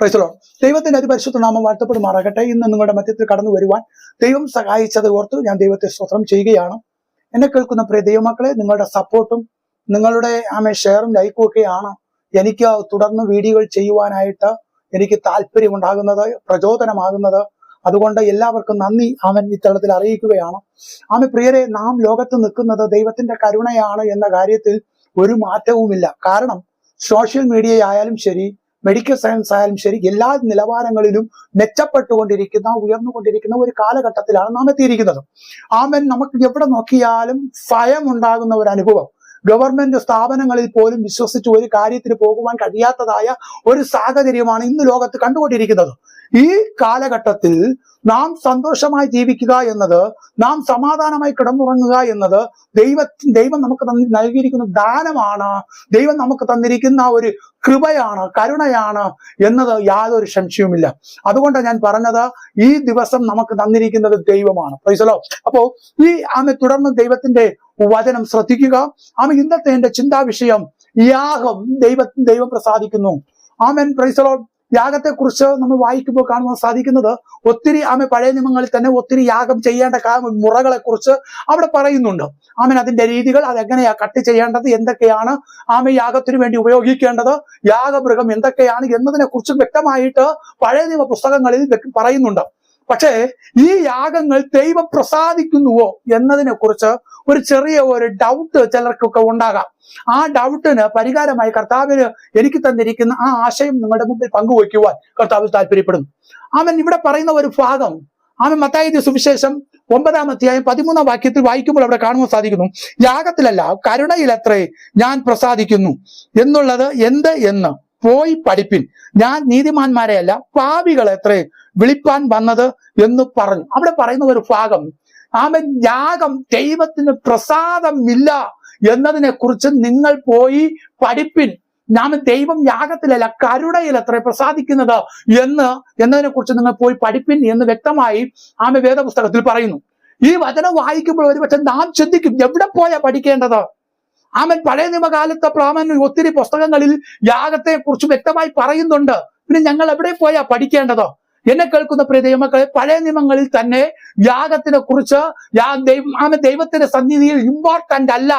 പ്രൈസലോ ദൈവത്തിന്റെ അതിപരിശുദ്ധ നാമം വാഴ്ത്തപ്പെടുമാറാകട്ടെ. ഇന്ന് നിങ്ങളുടെ മധ്യത്തിൽ കടന്നു വരുവാൻ ദൈവം സഹായിച്ചത് ഓർത്ത് ഞാൻ ദൈവത്തെ സ്വത്രം ചെയ്യുകയാണ്. എന്നെ കേൾക്കുന്ന പ്രിയ ദൈവമക്കളെ നിങ്ങളുടെ സപ്പോർട്ടും നിങ്ങളുടെ ആമെ ഷെയറും ലൈക്കും ഒക്കെയാണ് എനിക്ക് തുടർന്ന് വീഡിയോകൾ ചെയ്യുവാനായിട്ട് എനിക്ക് താല്പര്യമുണ്ടാകുന്നത് പ്രചോദനമാകുന്നത്. അതുകൊണ്ട് എല്ലാവർക്കും നന്ദി. അവൻ ഇത്തരത്തിൽ അറിയിക്കുകയാണ്. ആമെ പ്രിയരെ നാം ലോകത്ത് നിൽക്കുന്നത് ദൈവത്തിന്റെ കരുണയാണ് എന്ന കാര്യത്തിൽ ഒരു മാറ്റവുമില്ല. കാരണം സോഷ്യൽ മീഡിയ ആയാലും ശരി മെഡിക്കൽ സയൻസ് ആയാലും ശരി എല്ലാ നിലവാരങ്ങളിലും മെച്ചപ്പെട്ടുകൊണ്ടിരിക്കുന്ന ഉയർന്നുകൊണ്ടിരിക്കുന്ന ഒരു കാലഘട്ടത്തിലാണ് നാം എത്തിയിരിക്കുന്നത്. ആമൻ. നമുക്ക് എവിടെ നോക്കിയാലും ഭയം ഉണ്ടാകുന്ന ഒരു അനുഭവം. ഗവൺമെന്റ് സ്ഥാപനങ്ങളിൽ പോലും വിശ്വസിച്ച് ഒരു കാര്യത്തിന് പോകുവാൻ കഴിയാത്തതായ ഒരു സാഹചര്യമാണ് ഇന്ന് ലോകത്ത് കണ്ടുകൊണ്ടിരിക്കുന്നത്. ഈ കാലഘട്ടത്തിൽ നാം സന്തോഷമായി ജീവിക്കുക എന്നത് നാം സമാധാനമായി കിടന്നുറങ്ങുക എന്നത് ദൈവ ദൈവം നമുക്ക് തന്നി നൽകിയിരിക്കുന്ന ദാനമാണ്. ദൈവം നമുക്ക് തന്നിരിക്കുന്ന ഒരു കൃപയാണ് കരുണയാണ് എന്നത് യാതൊരു സംശയവുമില്ല. അതുകൊണ്ട് ഞാൻ പറഞ്ഞത് ഈ ദിവസം നമുക്ക് തന്നിരിക്കുന്നത് ദൈവമാണ്. പൈസലോ അപ്പോ ഈ ആമെ തുടർന്ന് ദൈവത്തിന്റെ വചനം ശ്രദ്ധിക്കുക. ആമ ഇന്നത്തെ എന്റെ ചിന്താ വിഷയം യാഗം. ദൈവ ദൈവം പ്രസാദിക്കുന്നു. ആമൻ. പ്രൈസലോ യാഗത്തെക്കുറിച്ച് നമ്മൾ വായിക്കുമ്പോൾ കാണുവാൻ സാധിക്കുന്നത് ഒത്തിരി ആമ പഴയ നിയമങ്ങളിൽ തന്നെ ഒത്തിരി യാഗം ചെയ്യേണ്ട മുറകളെ കുറിച്ച് അവിടെ പറയുന്നുണ്ട്. ആമൻ. അതിന്റെ രീതികൾ അതെങ്ങനെയാ കട്ട് ചെയ്യേണ്ടത്? എന്തൊക്കെയാണ് ആമ യാഗത്തിനു വേണ്ടി ഉപയോഗിക്കേണ്ടത്? യാഗമൃഗം എന്തൊക്കെയാണ് എന്നതിനെ കുറിച്ച് വ്യക്തമായിട്ട് പഴയ നിയമ പുസ്തകങ്ങളിൽ പറയുന്നുണ്ട്. പക്ഷേ ഈ യാഗങ്ങൾ ദൈവം പ്രസാദിക്കുന്നുവോ എന്നതിനെ കുറിച്ച് ഒരു ചെറിയ ഒരു ഡൗട്ട് ചിലർക്കൊക്കെ ഉണ്ടാകാം. ആ ഡൗട്ടിന് പരിഹാരമായി കർത്താവിന് എനിക്ക് തന്നിരിക്കുന്ന ആ ആശയം നിങ്ങളുടെ മുമ്പിൽ പങ്കുവയ്ക്കുവാൻ കർത്താവ് താല്പര്യപ്പെടുന്നു അവൻ ഇവിടെ പറയുന്ന ഒരു ഭാഗം അവൻ മത്തായി സുവിശേഷം ഒമ്പതാം അധ്യായം പതിമൂന്നാം വാക്യത്തിൽ വായിക്കുമ്പോൾ അവിടെ കാണുവാൻ സാധിക്കുന്നു. യാഗത്തിലല്ല കരുണയിലത്രേ ഞാൻ പ്രസാദിക്കുന്നു. എന്നുള്ളത് എന്ത് എന്ന്? പോയി പഠിപ്പിൻ. ഞാൻ നീതിമാന്മാരെയല്ല പാപികളെ എത്രേ വിളിപ്പാൻ വന്നത് എന്ന് പറഞ്ഞു. അവിടെ പറയുന്ന ഒരു ഭാഗം ആമൻ യാഗം ദൈവത്തിന് പ്രസാദമില്ല എന്നതിനെ കുറിച്ച് നിങ്ങൾ പോയി പഠിപ്പിൻ. നാം ദൈവം യാഗത്തിലല്ല കരുണയിൽ അത്ര പ്രസാദിക്കുന്നത് എന്ന് എന്നതിനെ കുറിച്ച് നിങ്ങൾ പോയി പഠിപ്പിൻ എന്ന് വ്യക്തമായി ആമ വേദപുസ്തകത്തിൽ പറയുന്നു. ഈ വചനം വായിക്കുമ്പോൾ ഒരുപക്ഷെ നാം ചിന്തിക്കും എവിടെ പോയാ പഠിക്കേണ്ടത്? ആമൻ പഴയ നിയമകാലത്തെ പ്രാമൻ ഒത്തിരി പുസ്തകങ്ങളിൽ യാഗത്തെ കുറിച്ച് വ്യക്തമായി പറയുന്നുണ്ട്. പിന്നെ ഞങ്ങൾ എവിടെ പോയാ പഠിക്കേണ്ടത്? എന്നെ കേൾക്കുന്ന പ്രിയ ദൈവമക്കളെ പഴയ നിയമങ്ങളിൽ തന്നെ യാഗത്തിനെ കുറിച്ച് ആമ ദൈവത്തിന്റെ സന്നിധിയിൽ ഇമ്പോർട്ടന്റ് അല്ല.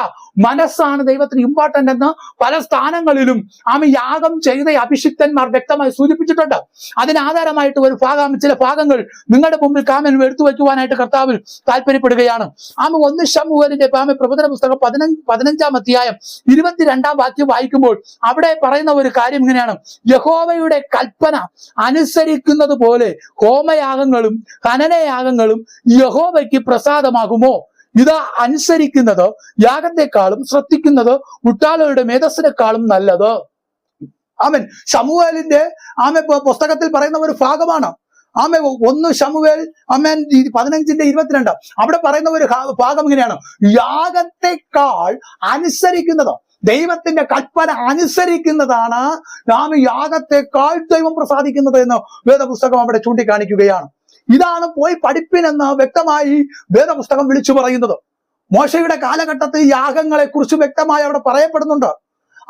മനസ്സാണ് ദൈവത്തിന് ഇമ്പോർട്ടന്റ് എന്ന് പല സ്ഥാനങ്ങളിലും ആമ യാഗം ചെയ്ത അഭിഷിക്തന്മാർ വ്യക്തമായി സൂചിപ്പിച്ചിട്ടുണ്ട്. അതിന് ആധാരമായിട്ട് ഒരു ഭാഗം ചില ഭാഗങ്ങൾ നിങ്ങളുടെ മുമ്പിൽ കാമൻ എടുത്തു വയ്ക്കുവാനായിട്ട് കർത്താവിൽ താല്പര്യപ്പെടുകയാണ്. ആമ ഒന്ന് ഷമുവലിന്റെ ആമ പ്രബോധന പുസ്തകം പതിനഞ്ച് പതിനഞ്ചാം അധ്യായം ഇരുപത്തിരണ്ടാം വാക്യം വായിക്കുമ്പോൾ അവിടെ പറയുന്ന ഒരു കാര്യം ഇങ്ങനെയാണ്. യഹോവയുടെ കൽപ്പന അനുസരിക്കുന്നത് പോലെ ഹോമയാഗങ്ങളും ഹനനയാഗങ്ങളും യഹോവയ്ക്ക് പ്രസാദമാകുമോ? ഇത് അനുസരിക്കുന്നത് യാഗത്തെക്കാളും ശ്രദ്ധിക്കുന്നത് മുട്ടാളുകളുടെ മേധസ്സിനെക്കാളും നല്ലത്. ആമൻ. ശമുവേലിന്റെ ആമ പുസ്തകത്തിൽ പറയുന്ന ഒരു ഭാഗമാണ്. ആമ ഒന്ന് ശമുവേൽ അമ്മൻ പതിനഞ്ചിന്റെ ഇരുപത്തിരണ്ട്. അവിടെ പറയുന്ന ഒരു ഭാഗം ഇങ്ങനെയാണ്. യാഗത്തെക്കാൾ അനുസരിക്കുന്നത്. ദൈവത്തിന്റെ കൽപ്പന അനുസരിക്കുന്നതാണ് നാം യാഗത്തെക്കാൾ ദൈവം പ്രസാദിക്കുന്നത് എന്ന് വേദപുസ്തകം അവിടെ ചൂണ്ടിക്കാണിക്കുകയാണ്. ഇതാണ് പോയി പഠിപ്പിനെന്ന് വ്യക്തമായി വേദപുസ്തകം വിളിച്ചു പറയുന്നത്. മോശയുടെ കാലഘട്ടത്തിൽ യാഗങ്ങളെ കുറിച്ച് വ്യക്തമായി അവിടെ പറയപ്പെടുന്നുണ്ട്.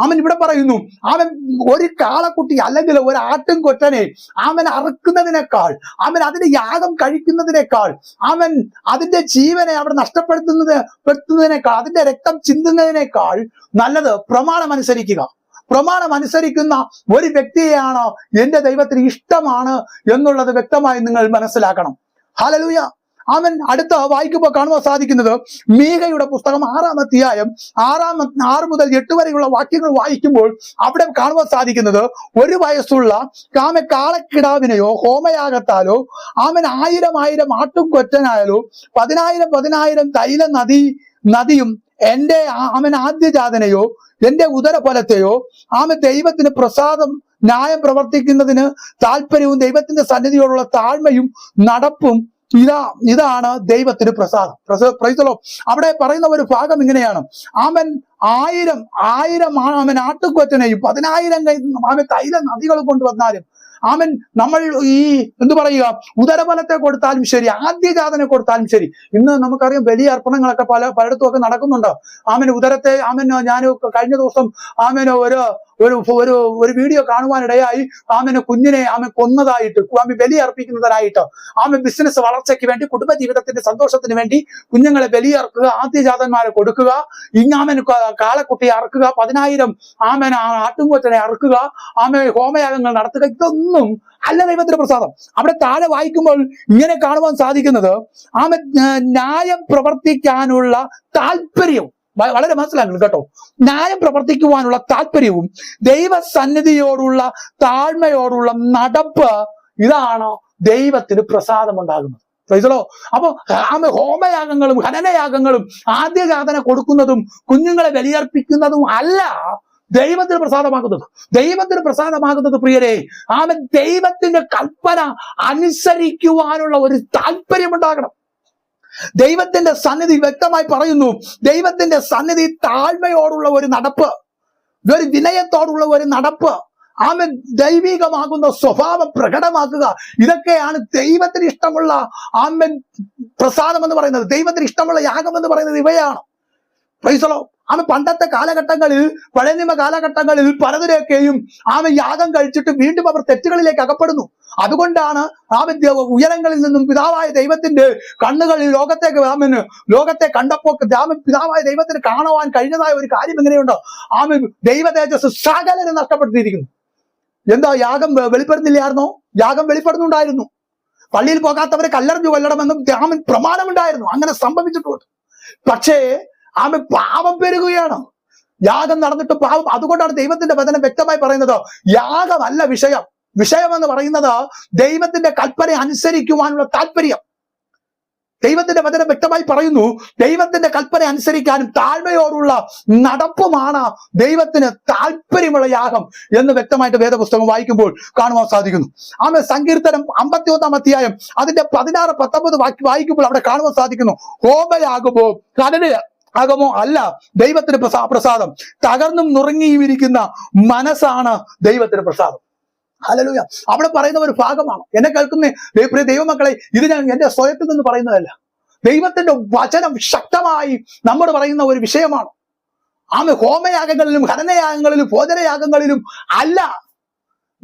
അവൻ ഇവിടെ പറയുന്നു അവൻ ഒരു കാളക്കുട്ടി അല്ലെങ്കിൽ ഒരു ആട്ടും കൊറ്റനെ അവൻ അറുക്കുന്നതിനേക്കാൾ അവൻ അതിന്റെ യാഗം കഴിക്കുന്നതിനേക്കാൾ അവൻ അതിന്റെ ജീവനെ അവിടെ നഷ്ടപ്പെടുത്തുന്നത് പെടുത്തുന്നതിനേക്കാൾ അതിന്റെ രക്തം ചിന്തുന്നതിനേക്കാൾ നല്ലത് പ്രമാണം അനുസരിക്കുക. പ്രമാണം അനുസരിക്കുന്ന ഒരു വ്യക്തിയെയാണ് എന്റെ ദൈവത്തിന് ഇഷ്ടമാണ് എന്നുള്ളത് വ്യക്തമായി നിങ്ങൾ മനസ്സിലാക്കണം. ഹലലൂയ അവൻ അടുത്ത വായിക്കുമ്പോൾ കാണുവാൻ സാധിക്കുന്നത് മീകയുടെ പുസ്തകം ആറാം അധ്യായം ആറാം ആറ് മുതൽ എട്ട് വരെയുള്ള വാക്യങ്ങൾ വായിക്കുമ്പോൾ അവിടെ കാണുവാൻ സാധിക്കുന്നത് ഒരു വയസ്സുള്ള കാമ കാളക്കിടാവിനെയോ ഹോമയാകത്താലോ അവൻ ആയിരം ആയിരം ആട്ടും കൊറ്റനായാലോ പതിനായിരം പതിനായിരം തൈല നദി നദിയും എന്റെ അവൻ ആദ്യജാതനെയോ എന്റെ ഉദരഫലത്തെയോ ആമ ദൈവത്തിന് പ്രസാദം ന്യായം പ്രവർത്തിക്കുന്നതിന് താല്പര്യവും ദൈവത്തിന്റെ സന്നിധിയോടുള്ള താഴ്മയും നടപ്പും ഇതാ ഇതാണ് ദൈവത്തിന് പ്രസാദം. പ്രസ- പ്രൈസലോ അവിടെ പറയുന്ന ഒരു ഭാഗം ഇങ്ങനെയാണ്. അവൻ ആയിരം ആയിരം അവൻ ആട്ടുകൊറ്റനെയും പതിനായിരം അവൻ തൈല നദികൾ കൊണ്ടുവന്നാലും അവൻ നമ്മൾ ഈ എന്തു പറയുക? ഉദരബലത്തെ കൊടുത്താലും ശരി ആദ്യജാതനെ കൊടുത്താലും ശരി. ഇന്ന് നമുക്കറിയാം വലിയ അർപ്പണങ്ങളൊക്കെ പല പലയിടത്തും ഒക്കെ നടക്കുന്നുണ്ട്. ആമൻ ഉദരത്തെ ആമൻ ഞാൻ കഴിഞ്ഞ ദിവസം ആമൻ ഒരു ഒരു ഒരു ഒരു വീഡിയോ കാണുവാനിടയായി ആമന് കുഞ്ഞിനെ ആമ കൊന്നതായിട്ട് ആമ ബലിയർപ്പിക്കുന്നതിനായിട്ട് ആമ ബിസിനസ് വളർച്ചയ്ക്ക് വേണ്ടി കുടുംബ ജീവിതത്തിന്റെ സന്തോഷത്തിന് വേണ്ടി കുഞ്ഞുങ്ങളെ ബലിയർക്കുക ആദ്യജാതന്മാരെ കൊടുക്കുക ഇങ്ങാമന് കാളക്കുട്ടി കാളക്കുട്ടിയെ അറക്കുക പതിനായിരം ആമൻ ആട്ടുംകൊറ്റനെ അറുക്കുക ആമ ഹോമയാഗങ്ങൾ നടത്തുക ഇതൊന്നും അല്ല ദൈവത്തിന്റെ പ്രസാദം. അവിടെ താഴെ വായിക്കുമ്പോൾ ഇങ്ങനെ കാണുവാൻ സാധിക്കുന്നത് ആമ ന്യായം പ്രവർത്തിക്കാനുള്ള താല്പര്യവും വ- വളരെ മനസ്സിലാക്കണം കേട്ടോ. ന്യായം പ്രവർത്തിക്കുവാനുള്ള താല്പര്യവും ദൈവസന്നിധിയോടുള്ള താഴ്മയോടുള്ള നടപ്പ് ഇതാണ് ദൈവത്തിന് പ്രസാദമുണ്ടാകുന്നത്. പ്രൈസലോ? അപ്പൊ ആമ ഹോമയാഗങ്ങളും ഹനനയാഗങ്ങളും ആദ്യഘാതന കൊടുക്കുന്നതും കുഞ്ഞുങ്ങളെ ബലിയർപ്പിക്കുന്നതും അല്ല ദൈവത്തിന് പ്രസാദമാകുന്നത്. ദൈവത്തിന് പ്രസാദമാകുന്നത് പ്രിയരെ ആമ ദൈവത്തിന്റെ കൽപ്പന അനുസരിക്കുവാനുള്ള ഒരു താല്പര്യമുണ്ടാകണം. ദൈവത്തിന്റെ സന്നിധി വ്യക്തമായി പറയുന്നു. ദൈവത്തിന്റെ സന്നിധി താഴ്മയോടുള്ള ഒരു നടപ്പ്. ഒരു വിനയത്തോടുള്ള ഒരു നടപ്പ്. ആമെ ദൈവികമാകുന്ന സ്വഭാവം പ്രകടമാക്കുക. ഇതൊക്കെയാണ് ദൈവത്തിന് ഇഷ്ടമുള്ള ആമൻ പ്രസാദം എന്ന് പറയുന്നത്. ദൈവത്തിന് ഇഷ്ടമുള്ള യാഗം എന്ന് പറയുന്നത് ഇവയാണ്. പൈസളോ ആമ പണ്ടത്തെ കാലഘട്ടങ്ങളിൽ പഴയനിമ കാലഘട്ടങ്ങളിൽ പലതിനെയൊക്കെയും ആമ യാഗം കഴിച്ചിട്ട് വീണ്ടും അവർ തെറ്റുകളിലേക്ക് അകപ്പെടുന്നു. അതുകൊണ്ടാണ് ദൈവ- ഉയരങ്ങളിൽ നിന്നും പിതാവായ ദൈവത്തിന്റെ കണ്ണുകളിൽ ലോകത്തേക്ക് രാമന് ലോകത്തെ കണ്ടപ്പോൾ രാമൻ പിതാവായ ദൈവത്തിന് കാണുവാൻ കഴിഞ്ഞതായ ഒരു കാര്യം എങ്ങനെയുണ്ടോ? ആമൻ ദൈവ തേജസ് സകലനെ നഷ്ടപ്പെടുത്തിയിരിക്കുന്നു എന്താ യാഗം വെളിപ്പെടുന്നില്ലായിരുന്നോ? യാഗം വെളിപ്പെടുന്നുണ്ടായിരുന്നു. പള്ളിയിൽ പോകാത്തവരെ കല്ലെറിഞ്ഞു കൊല്ലണമെന്നും രാമൻ പ്രമാണമുണ്ടായിരുന്നു. അങ്ങനെ സംഭവിച്ചിട്ടുണ്ട്. പക്ഷേ ആമ പാപം പെരുകയാണ് യാഗം നടന്നിട്ട് പാപം. അതുകൊണ്ടാണ് ദൈവത്തിന്റെ വചനം വ്യക്തമായി പറയുന്നത്. യാഗമല്ല വിഷയം. വിഷയം എന്ന് പറയുന്നത് ദൈവത്തിന്റെ കൽപ്പന അനുസരിക്കുവാനുള്ള താല്പര്യം. ദൈവത്തിന്റെ വചനം വ്യക്തമായി പറയുന്നു ദൈവത്തിന്റെ കൽപ്പന അനുസരിക്കാനും താഴ്മയോടുള്ള നടപ്പുമാണ് ദൈവത്തിന് താല്പര്യമുള്ള യാഗം എന്ന് വ്യക്തമായിട്ട് വേദപുസ്തകം വായിക്കുമ്പോൾ കാണുവാൻ സാധിക്കുന്നു. ആമെ സങ്കീർത്തനം അമ്പത്തി ഒന്നാം അധ്യായം അതിന്റെ പതിനാറ് പത്തൊമ്പത് വായിക്കുമ്പോൾ അവിടെ കാണുവാൻ സാധിക്കുന്നു ഹോമയാകുമോ കടൽ ആകുമോ അല്ല ദൈവത്തിന് പ്രസാ പ്രസാദം. തകർന്നും നുറങ്ങിയുമിരിക്കുന്ന മനസ്സാണ് ദൈവത്തിന് പ്രസാദം. ഹല്ലേലൂയ. അവിടെ പറയുന്ന ഒരു ഭാഗമാണ്. എന്നെ കേൾക്കുന്ന? പ്രിയ ദൈവമക്കളെ ഇത് ഞാൻ എന്റെ സ്വയത്തിൽ നിന്ന് പറയുന്നതല്ല. ദൈവത്തിന്റെ വചനം ശക്തമായി നമ്മോട് പറയുന്ന ഒരു വിഷയമാണ്. ആമ ഹോമയാഗങ്ങളിലും ഹരണയാഗങ്ങളിലും ഭോജനയാഗങ്ങളിലും അല്ല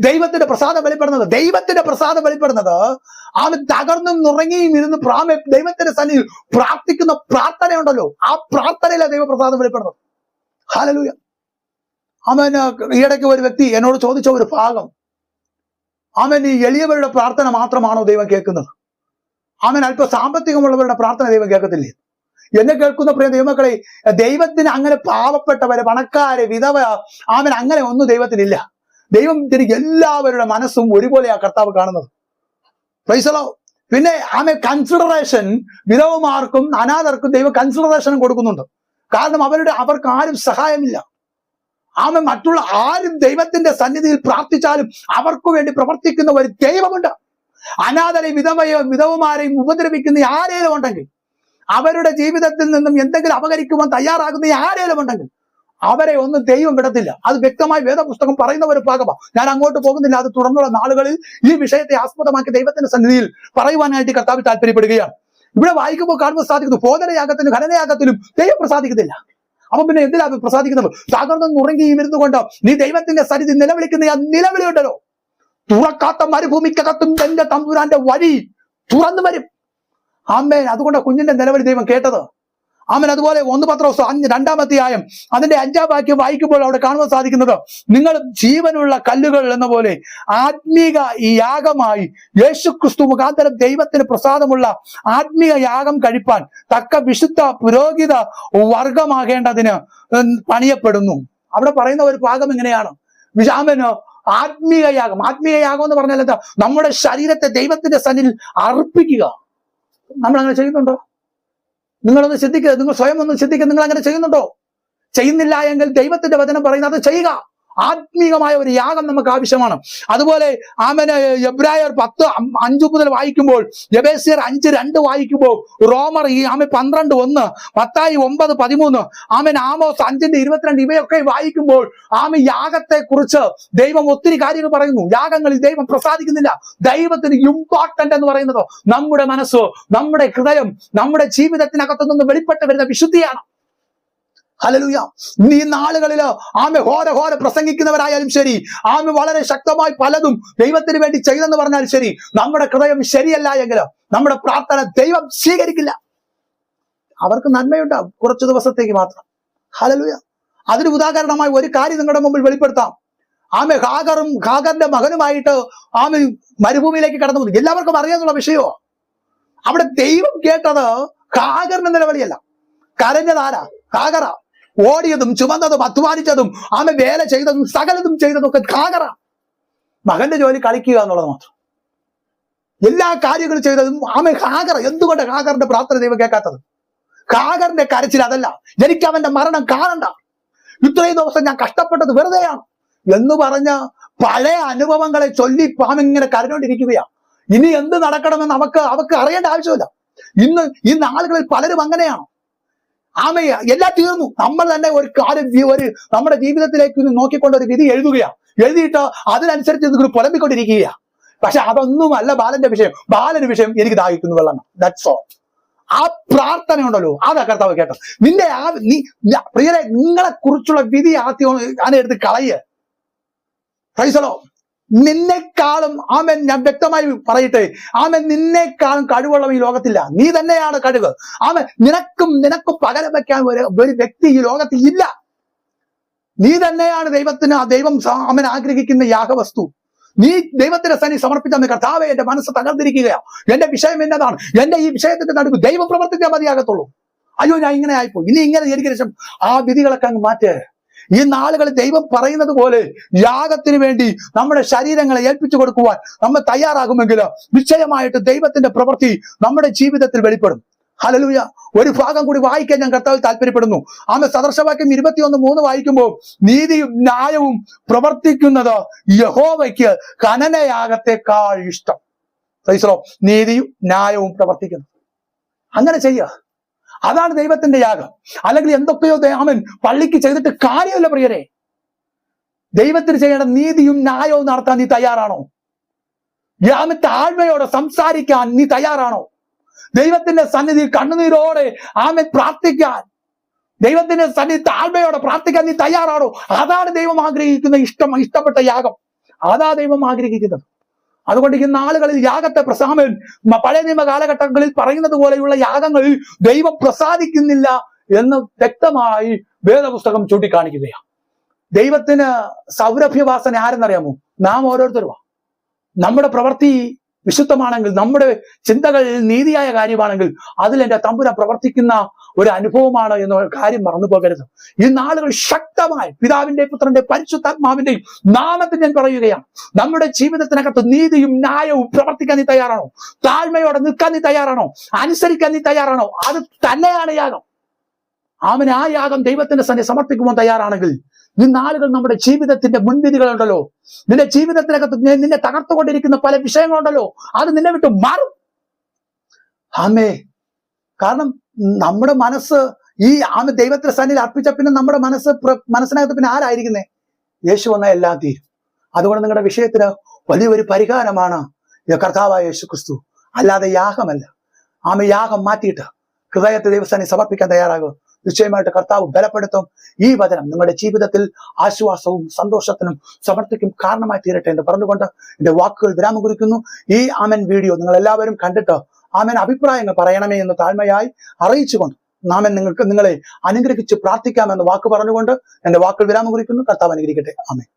ദൈവത്തിന്റെ പ്രസാദം വെളിപ്പെടുന്നത്. ദൈവത്തിന്റെ പ്രസാദം വെളിപ്പെടുന്നത് ആമ തകർന്നും നുറങ്ങിയും ഇരുന്ന് പ്രാമ ദൈവത്തിന്റെ സന്നിധിയിൽ പ്രാർത്ഥിക്കുന്ന പ്രാർത്ഥനയുണ്ടല്ലോ. ആ പ്രാർത്ഥനയിലാണ് ദൈവപ്രസാദം വെളിപ്പെടുന്നത്. ഹാലലൂയ അവൻ ഈയിടയ്ക്ക് ഒരു വ്യക്തി എന്നോട് ചോദിച്ച ഒരു ഭാഗം. അവൻ ഈ എളിയവരുടെ പ്രാർത്ഥന മാത്രമാണോ ദൈവം കേൾക്കുന്നത്? അവൻ അല്പ സാമ്പത്തികമുള്ളവരുടെ പ്രാർത്ഥന ദൈവം കേൾക്കത്തില്ലേ? എന്നെ കേൾക്കുന്ന പ്രിയ ദൈവമക്കളെ ദൈവത്തിന് അങ്ങനെ പാവപ്പെട്ടവരെ പണക്കാരെ വിധവ അവൻ അങ്ങനെ ഒന്നും ദൈവത്തിനില്ല. ദൈവത്തിന് എല്ലാവരുടെ മനസ്സും ഒരുപോലെയാ കർത്താവ് കാണുന്നത്. പൈസലോ പിന്നെ ആമെ കൺസിഡറേഷൻ വിധവമാർക്കും അനാഥർക്കും ദൈവം കൺസിഡറേഷനും കൊടുക്കുന്നുണ്ട്. കാരണം അവരുടെ അവർക്ക് ആരും സഹായമില്ല. ആമ മറ്റുള്ള ആരും ദൈവത്തിന്റെ സന്നിധിയിൽ പ്രാർത്ഥിച്ചാലും അവർക്ക് വേണ്ടി പ്രവർത്തിക്കുന്ന ഒരു ദൈവമുണ്ട്. അനാഥരെയും വിധവയോ വിധവമാരെയും ഉപദ്രവിക്കുന്ന ആരേലും ഉണ്ടെങ്കിൽ അവരുടെ ജീവിതത്തിൽ നിന്നും എന്തെങ്കിലും അപകരിക്കുവാൻ തയ്യാറാകുന്ന ആരേലും ഉണ്ടെങ്കിൽ അവരെ ഒന്നും ദൈവം വിടത്തില്ല. അത് വ്യക്തമായി വേദപുസ്തകം പറയുന്ന ഒരു ഭാഗമാണ് ഞാൻ അങ്ങോട്ട് പോകുന്നില്ല. അത് തുടർന്നുള്ള നാളുകളിൽ ഈ വിഷയത്തെ ആസ്പദമാക്കി ദൈവത്തിന്റെ സന്നിധിയിൽ പറയുവാനായിട്ട് കർത്താവ് താല്പര്യപ്പെടുകയാണ് ഇവിടെ വായിക്കുമ്പോൾ കാണുമ്പോൾ സാധിക്കുന്നു. ഭോജനയാഗത്തിനും ഘടനയാഗത്തിലും ദൈവം പ്രസാദിക്കുന്നില്ല. അപ്പൊ പിന്നെ എന്തിനാ പ്രസാദിക്കുന്നത്? ഉറങ്ങി ഉറങ്ങിയും കൊണ്ട് നീ ദൈവത്തിന്റെ സരിധി നിലവിളിക്കുന്ന ആ നിലവിളിയുണ്ടല്ലോ. തുറക്കാത്ത മരുഭൂമിക്കകത്തും എന്റെ തമ്പുരാന്റെ വഴി തുറന്നു വരും. അമ്മേ അതുകൊണ്ട് കുഞ്ഞിന്റെ നിലവിളി ദൈവം കേട്ടത്. ആമൻ. അതുപോലെ ഒന്ന് പത്രോസ് അഞ്ച് രണ്ടാമധ്യായം അതിന്റെ അഞ്ചാം വാക്യം വായിക്കുമ്പോൾ അവിടെ കാണുവാൻ സാധിക്കുന്നത് നിങ്ങൾ ജീവനുള്ള കല്ലുകൾ എന്ന പോലെ ആത്മീക യാഗമായി യേശു ക്രിസ്തു മുഖാന്തരം ദൈവത്തിന് പ്രസാദമുള്ള ആത്മീക യാഗം കഴിപ്പാൻ തക്ക വിശുദ്ധ പുരോഹിത വർഗമാകേണ്ടതിന് പണിയപ്പെടുന്നു. അവിടെ പറയുന്ന ഒരു ഭാഗം എങ്ങനെയാണ് വിശാമന് ആത്മീയ യാഗം. ആത്മീയ യാഗം എന്ന് പറഞ്ഞാൽ എന്താ? നമ്മുടെ ശരീരത്തെ ദൈവത്തിന്റെ സന്നിധിയിൽ അർപ്പിക്കുക. നമ്മൾ അങ്ങനെ ചെയ്യുന്നുണ്ടോ? നിങ്ങളൊന്ന് ശ്രദ്ധിക്കുക നിങ്ങൾ സ്വയം ഒന്ന് ശ്രദ്ധിക്കുക നിങ്ങൾ അങ്ങനെ ചെയ്യുന്നുണ്ടോ? ചെയ്യുന്നില്ല എങ്കിൽ ദൈവത്തിന്റെ വചനം പറയുന്നത് ചെയ്യുക. ആത്മീകമായ ഒരു യാഗം നമുക്ക് ആവശ്യമാണ്. അതുപോലെ ആമന എബ്രായർ പത്ത് അഞ്ചു മുതൽ വായിക്കുമ്പോൾ ജബേസിയർ അഞ്ച് രണ്ട് വായിക്കുമ്പോൾ റോമർ ഈ ആമ പന്ത്രണ്ട് ഒന്ന് പത്തായി ഒമ്പത് പതിമൂന്ന് ആമൻ ആമോസ് അഞ്ചിന്റെ ഇരുപത്തിരണ്ട് ഇവയൊക്കെ വായിക്കുമ്പോൾ ആമ യാഗത്തെ കുറിച്ച് ദൈവം ഒത്തിരി കാര്യങ്ങൾ പറയുന്നു. യാഗങ്ങളിൽ ദൈവം പ്രസാദിക്കുന്നില്ല. ദൈവത്തിന് ഇമ്പോർട്ടന്റ് എന്ന് പറയുന്നത് നമ്മുടെ മനസ്സോ നമ്മുടെ ഹൃദയം നമ്മുടെ ജീവിതത്തിനകത്തു നിന്ന് വെളിപ്പെട്ട് വരുന്ന വിശുദ്ധിയാണ്. ഹലലുയ നീ നാളുകളിൽ ആമെ ഹോര ഹോര പ്രസംഗിക്കുന്നവരായാലും ശരി ആമെ വളരെ ശക്തമായി പലതും ദൈവത്തിന് വേണ്ടി ചെയ്തെന്ന് പറഞ്ഞാലും ശരി നമ്മുടെ ഹൃദയം ശരിയല്ല എങ്കിലോ നമ്മുടെ പ്രാർത്ഥന ദൈവം സ്വീകരിക്കില്ല. അവർക്ക് നന്മയുണ്ടാവും കുറച്ചു ദിവസത്തേക്ക് മാത്രം. ഹലലുയ അതിന് ഉദാഹരണമായി ഒരു കാര്യം നിങ്ങളുടെ മുമ്പിൽ വെളിപ്പെടുത്താം. ആമെ ഹാഗറും ഹാഗറിന്റെ മകനുമായിട്ട് ആമെ മരുഭൂമിയിലേക്ക് കടന്നു പോകുന്നു എല്ലാവർക്കും അറിയാന്നുള്ള വിഷയമോ? അവിടെ ദൈവം കേട്ടത് ഹാഗറിന്റെ നിലവിളിയല്ല. കരഞ്ഞതാരാ? ഹാഗറ ഓടിയതും ചുമന്നതും അധ്വാനിച്ചതും ആമ വേല ചെയ്തതും സകലതും ചെയ്തതും ഒക്കെ കാകറ മകന്റെ ജോലി കളിക്കുക എന്നുള്ളത് മാത്രം. എല്ലാ കാര്യങ്ങളും ചെയ്തതും ആമ കാകറ എന്തുകൊണ്ട് കാകറിന്റെ പ്രാർത്ഥന ദൈവം കേൾക്കാത്തത്? കാകറിന്റെ കരച്ചിൽ അതല്ല. എനിക്ക് അവന്റെ മരണം കാണണ്ട. ഇത്രയും ദിവസം ഞാൻ കഷ്ടപ്പെട്ടത് വെറുതെയാണ്. എന്ന് പറഞ്ഞ പഴയ അനുഭവങ്ങളെ ചൊല്ലി പാമിങ്ങനെ കരഞ്ഞോണ്ടിരിക്കുകയാണ് ഇനി എന്ത് നടക്കണമെന്ന് അവക്ക് അവക്ക് അറിയേണ്ട ആവശ്യമില്ല. ഇന്ന് ഇന്ന് ആളുകളിൽ പലരും അങ്ങനെയാണ്. ആമയ എല്ലാം തീർന്നു. നമ്മൾ തന്നെ ഒരു കാലം ഒരു നമ്മുടെ ജീവിതത്തിലേക്ക് നോക്കിക്കൊണ്ട് ഒരു വിധി എഴുതുകയാ എഴുതിയിട്ട് അതിനനുസരിച്ച് നിങ്ങൾ പുലമ്പിക്കൊണ്ടിരിക്കുക പക്ഷെ അതൊന്നുമല്ല ബാലന്റെ വിഷയം. ബാലന്റെ വിഷയം എനിക്ക് ദാഹിക്കുന്നു വെള്ളം ദാറ്റ്സ് ഓൾ ആ പ്രാർത്ഥന ഉണ്ടല്ലോ. അതാ കർത്താവ് കേട്ടോ നിന്റെ ആ നീ പ്രിയരെ നിങ്ങളെ കുറിച്ചുള്ള വിധി ആദ്യം എടുത്ത് കളയ. ഫൈസലോ നിന്നെക്കാളും ആമൻ ഞാൻ വ്യക്തമായി പറയട്ടെ. ആമൻ നിന്നെക്കാളും കഴിവുള്ളവൻ ഈ ലോകത്തില്ല. നീ തന്നെയാണ് കഴിവ്. ആമൻ നിനക്കും നിനക്കും പകരം വെക്കാൻ ഒരു ഒരു വ്യക്തി ഈ ലോകത്തിൽ ഇല്ല. നീ തന്നെയാണ് ദൈവത്തിന് ആ ദൈവം അമൻ ആഗ്രഹിക്കുന്ന യാഗവസ്തു നീ ദൈവത്തിന്റെ സനി സമർപ്പിച്ച കർത്താവെ എന്റെ മനസ്സ് തകർന്നിരിക്കുകയാണ് എന്റെ വിഷയം എന്നതാണ്. എന്റെ ഈ വിഷയത്തിന്റെ നടുവ് ദൈവം പ്രവർത്തിക്കാൻ മതിയാകത്തുള്ളൂ. അയ്യോ ഞാൻ ഇങ്ങനെ ആയിപ്പോ ഇനി ഇങ്ങനെ ശേഷം ആ വിധികളൊക്കെ അങ്ങ് മാറ്റേ. ഈ നാളുകൾ ദൈവം പറയുന്നത് പോലെ യാഗത്തിന് വേണ്ടി നമ്മുടെ ശരീരങ്ങളെ ഏൽപ്പിച്ചു കൊടുക്കുവാൻ നമ്മൾ തയ്യാറാകുമെങ്കിൽ നിശ്ചയമായിട്ട് ദൈവത്തിന്റെ പ്രവൃത്തി നമ്മുടെ ജീവിതത്തിൽ വെളിപ്പെടും. ഹലലൂയ ഒരു ഭാഗം കൂടി വായിക്കാൻ ഞാൻ കർത്താവിൽ താല്പര്യപ്പെടുന്നു. ആമ സദർശവാക്യം ഇരുപത്തിയൊന്ന് മൂന്ന് വായിക്കുമ്പോൾ നീതിയും ന്യായവും പ്രവർത്തിക്കുന്നത് യഹോവയ്ക്ക് ഖനനയാഗത്തെക്കാൾ ഇഷ്ടം. നീതിയും ന്യായവും പ്രവർത്തിക്കുന്നു. അങ്ങനെ ചെയ്യുക. അതാണ് ദൈവത്തിന്റെ യാഗം. അല്ലെങ്കിൽ എന്തൊക്കെയോ ദേ- പള്ളിക്ക് ചെയ്തിട്ട് കാര്യമില്ല പ്രിയരെ. ദൈവത്തിന് ചെയ്യേണ്ട നീതിയും ന്യായവും നടത്താൻ നീ തയ്യാറാണോ? ഗ്രാമത്തെ ആഴ്മയോടെ സംസാരിക്കാൻ നീ തയ്യാറാണോ? ദൈവത്തിന്റെ സന്നിധി കണ്ണുനീരോടെ ആമെ പ്രാർത്ഥിക്കാൻ. ദൈവത്തിന്റെ സന്നിധി താഴ്മയോടെ പ്രാർത്ഥിക്കാൻ നീ തയ്യാറാണോ? അതാണ് ദൈവം ആഗ്രഹിക്കുന്ന ഇഷ്ടം ഇഷ്ടപ്പെട്ട യാഗം. അതാ ദൈവം ആഗ്രഹിക്കുന്നത്. അതുകൊണ്ട് ഈ നാളുകളിൽ യാഗത്തെ പ്രസാമൻ പഴയ നിയമ കാലഘട്ടങ്ങളിൽ പറയുന്നത് പോലെയുള്ള യാഗങ്ങളിൽ ദൈവം പ്രസാദിക്കുന്നില്ല എന്ന് വ്യക്തമായി വേദപുസ്തകം ചൂണ്ടിക്കാണിക്കുകയാണ്. ദൈവത്തിന് സൗരഭ്യവാസന ആരെന്നറിയാമോ? നാം ഓരോരുത്തരുമാ. നമ്മുടെ പ്രവൃത്തി വിശുദ്ധമാണെങ്കിൽ നമ്മുടെ ചിന്തകൾ നീതിയായ കാര്യമാണെങ്കിൽ അതിൽ എന്റെ തമ്പുര പ്രവർത്തിക്കുന്ന ഒരു അനുഭവമാണ് എന്ന കാര്യം മറന്നു പോകരുത്. ഈ നാളുകൾ ശക്തമായി പിതാവിന്റെ പുത്രന്റെ പരിശുദ്ധാത്മാവിന്റെയും നാമത്തിൽ ഞാൻ പറയുകയാണ്. നമ്മുടെ ജീവിതത്തിനകത്ത് നീതിയും ന്യായവും പ്രവർത്തിക്കാൻ നീ തയ്യാറാണോ? താഴ്മയോടെ നിൽക്കാൻ നീ തയ്യാറാണോ? അനുസരിക്കാൻ നീ തയ്യാറാണോ? അത് തന്നെയാണ് യാഗം. അവൻ ആ യാഗം ദൈവത്തിന്റെ സന്നെ സമർപ്പിക്കുമ്പോൾ തയ്യാറാണെങ്കിൽ ഈ നാളുകൾ നമ്മുടെ ജീവിതത്തിന്റെ മുൻവിധികളുണ്ടല്ലോ നിന്റെ ജീവിതത്തിനകത്ത് നിന്നെ തകർത്തുകൊണ്ടിരിക്കുന്ന പല വിഷയങ്ങളുണ്ടല്ലോ. അത് നിന്നെ വിട്ട് മാറും. ആമേ കാരണം നമ്മുടെ മനസ്സ് ഈ ആ ദൈവത്തിന്റെ സന്നിധി അർപ്പിച്ച പിന്നെ നമ്മുടെ മനസ്സ് മനസ്സിനകത്ത് പിന്നെ ആരായിരിക്കുന്നേ? യേശു വന്ന എല്ലാം തീരും. അതുകൊണ്ട് നിങ്ങളുടെ വിഷയത്തിന് വലിയൊരു പരിഹാരമാണ് കർത്താവായ യേശു ക്രിസ്തു അല്ലാതെ യാഗമല്ല. ആമ യാഗം മാറ്റിയിട്ട് ഹൃദയത്തെ ദൈവസ്ഥാനി സമർപ്പിക്കാൻ തയ്യാറാകും നിശ്ചയമായിട്ട് കർത്താവ് ബലപ്പെടുത്തും. ഈ വചനം നിങ്ങളുടെ ജീവിതത്തിൽ ആശ്വാസവും സന്തോഷത്തിനും സമർത്ഥിക്കും കാരണമായി തീരട്ടെ എന്ന് പറഞ്ഞുകൊണ്ട് എന്റെ വാക്കുകൾ വിരാമം കുറിക്കുന്നു. ഈ ആമൻ വീഡിയോ നിങ്ങൾ എല്ലാവരും കണ്ടിട്ട് ആമൻ. അഭിപ്രായങ്ങൾ പറയണമേ എന്ന് താഴ്മയായി അറിയിച്ചുകൊണ്ട് നാമൻ നിങ്ങൾക്ക് നിങ്ങളെ അനുഗ്രഹിച്ച് പ്രാർത്ഥിക്കാമെന്ന് വാക്ക് പറഞ്ഞുകൊണ്ട് എന്റെ വാക്കുകൾ വിരാമം കുറിക്കുന്നു. കർത്താവ് അനുഗ്രഹിക്കട്ടെ. ആമൻ.